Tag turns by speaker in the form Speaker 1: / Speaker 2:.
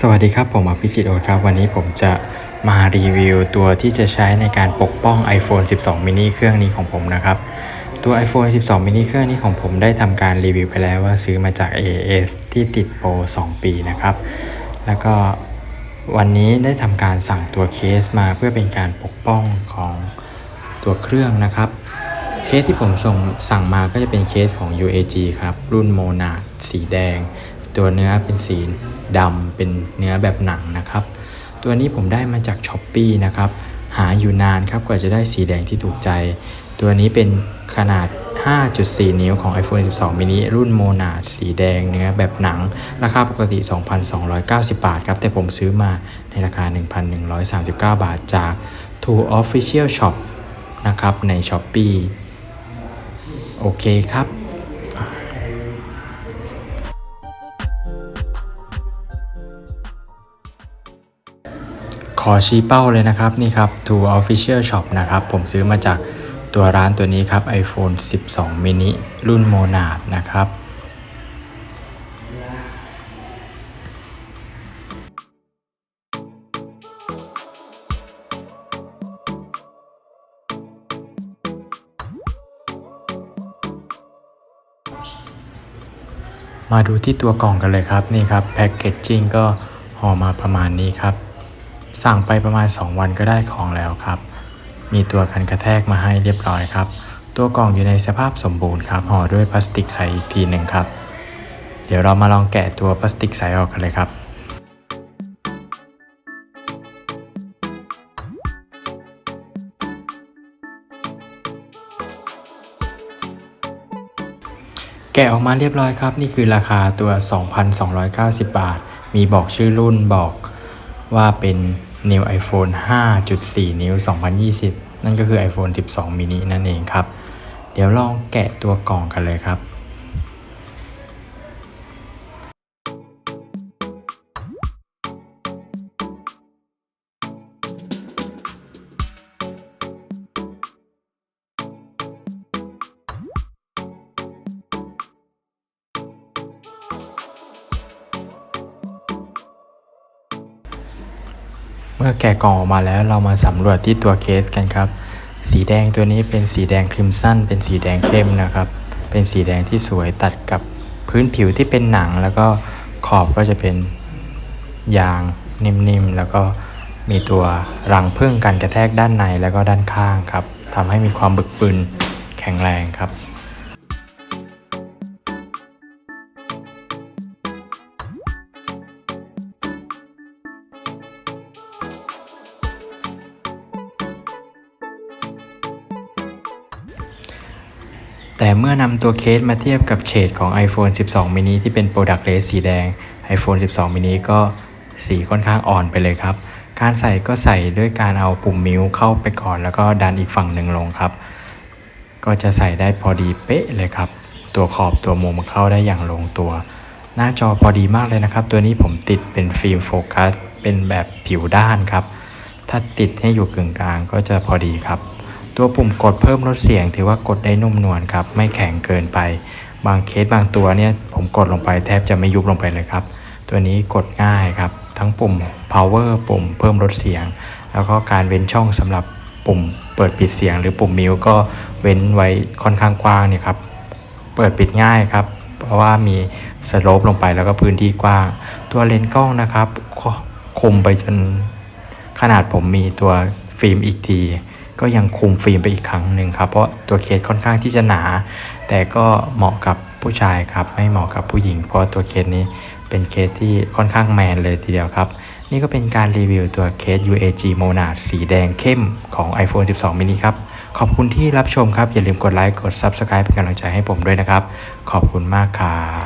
Speaker 1: สวัสดีครับผมอภิสิทธิ์โอตครับ วันนี้ผมจะมารีวิวตัวที่จะใช้ในการปกป้อง iPhone 12 mini เครื่องนี้ของผมนะครับ ตัว iPhone 12 mini เครื่องนี้ของผมได้ทำการรีวิวไปแล้วว่าซื้อมาจาก AS ที่ติดโปร 2 ปีนะครับ แล้วก็วันนี้ได้ทำการสั่งตัวเคสมาเพื่อเป็นการปกป้องของตัวเครื่องนะครับ เคสที่ผมส่งสั่งมาก็จะเป็นเคสของ UAG ครับ รุ่นโมนาสีแดง ตัวเนื้อเป็นสีดำเป็นเนื้อแบบหนังนะครับ ตัวนี้ผมได้มาจาก s h อ p e e นะครับ หาอยู่นานครับกว่าจะได้สีแดงที่ถูกใจ ตัวนี้เป็นขนาด 5.4 นิ้วของ iPhone 12 mini รุ่นโมนาสีแดงเนื้อแบบหนัง ราคาปกติ 2,290 บาทครับ แต่ผมซื้อมาในราคา 1,139 บาทจาก Two Official Shop นะครับใน s h อ p e e โอเคครับ อชี้เป้าเลยนะครับนี่ครับ To Official Shop นะครับ ผมซื้อมาจากตัวร้านตัวนี้ครับ iPhone 12 mini รุ่น Monad นะครับมาดูที่ตัวกล่องกันเลยครับนี่ครับแพ็กเกจจิ้งก็ห่อมาประมาณนี้ครับ สั่งไปประมาณ 2 วันก็ได้ของแล้วครับ มีตัวกันกระแทกมาให้เรียบร้อยครับ ตัวกล่องอยู่ในสภาพสมบูรณ์ครับห่อด้วยพลาสติกใสอีกทีหนึ่งครับ เดี๋ยวเรามาลองแกะตัวพลาสติกใสออกกันเลยครับแกะออกมาเรียบร้อยครับ นี่คือราคาตัว 2,290 บาท มีบอกชื่อรุ่นบอกว่าเป็น New iPhone 5.4 นิ้ว 2020 นั่นก็คือ iPhone 12 mini นั่นเองครับ เดี๋ยวลองแกะตัวกล่องกันเลยครับ เมื่อแกะกล่องออกมาแล้วเรามาสำรวจที่ตัวเคสกันครับ สีแดงตัวนี้เป็นสีแดงครีมสั้น เป็นสีแดงเข้มนะครับ เป็นสีแดงที่สวยตัดกับพื้นผิวที่เป็นหนัง แล้วก็ขอบก็จะเป็นยางนิ่มๆ แล้วก็มีตัวรังพึ่งกันกระแทกด้านในแล้วก็ด้านข้างครับทำให้มีความบึกบึนแข็งแรงครับ แต่เมื่อนำตัวเคสมาเทียบกับเฉดของ iPhone 12 mini ที่เป็น Product Red สีแดง iPhone 12 mini ก็สีค่อนข้างอ่อนไปเลยครับ การใส่ก็ใส่ด้วยการเอาปุ่มมิวเข้าไปก่อน แล้วก็ดันอีกฝั่งหนึ่งลงครับ ก็จะใส่ได้พอดีเป๊ะเลยครับ ตัวขอบตัวมุมเข้าได้อย่างลงตัว หน้าจอพอดีมากเลยนะครับ ตัวนี้ผมติดเป็นฟิล์มโฟกัสเป็นแบบผิวด้านครับ ถ้าติดให้อยู่กึ่งกลางก็จะพอดีครับ ตัวปุ่มกดเพิ่มลดเสียง ถือว่ากดได้นุ่มนวลครับ ไม่แข็งเกินไป บางเคสบางตัวเนี่ยผมกดลงไปแทบจะไม่ยุบลงไปเลยครับ ตัวนี้กดง่ายครับ ทั้งปุ่ม power ปุ่มเพิ่มลดเสียง แล้วก็การเว้นช่องสำหรับปุ่มเปิดปิดเสียง หรือปุ่มมิวก็เว้นไว้ค่อนข้างกว้างเนี่ยครับเปิดปิดง่ายครับเพราะว่ามีสโลปลงไปแล้วก็พื้นที่กว้าง ตัวเลนส์กล้องนะครับคมไปจนขนาดผมมีตัวฟิล์มอีกที ก็ยังคุมฟิล์มไปอีกครั้งหนึ่งครับ เพราะตัวเคสค่อนข้างที่จะหนา แต่ก็เหมาะกับผู้ชายครับ ไม่เหมาะกับผู้หญิง เพราะตัวเคสนี้เป็นเคสที่ค่อนข้างแมนเลยทีเดียวครับ นี่ก็เป็นการรีวิวตัวเคส UAG Monad สีแดงเข้มของ iPhone 12 mini ครับ ขอบคุณที่รับชมครับ อย่าลืมกดไลค์ กด Subscribe เป็นกำลังใจให้ผมด้วยนะครับ ขอบคุณมากครับ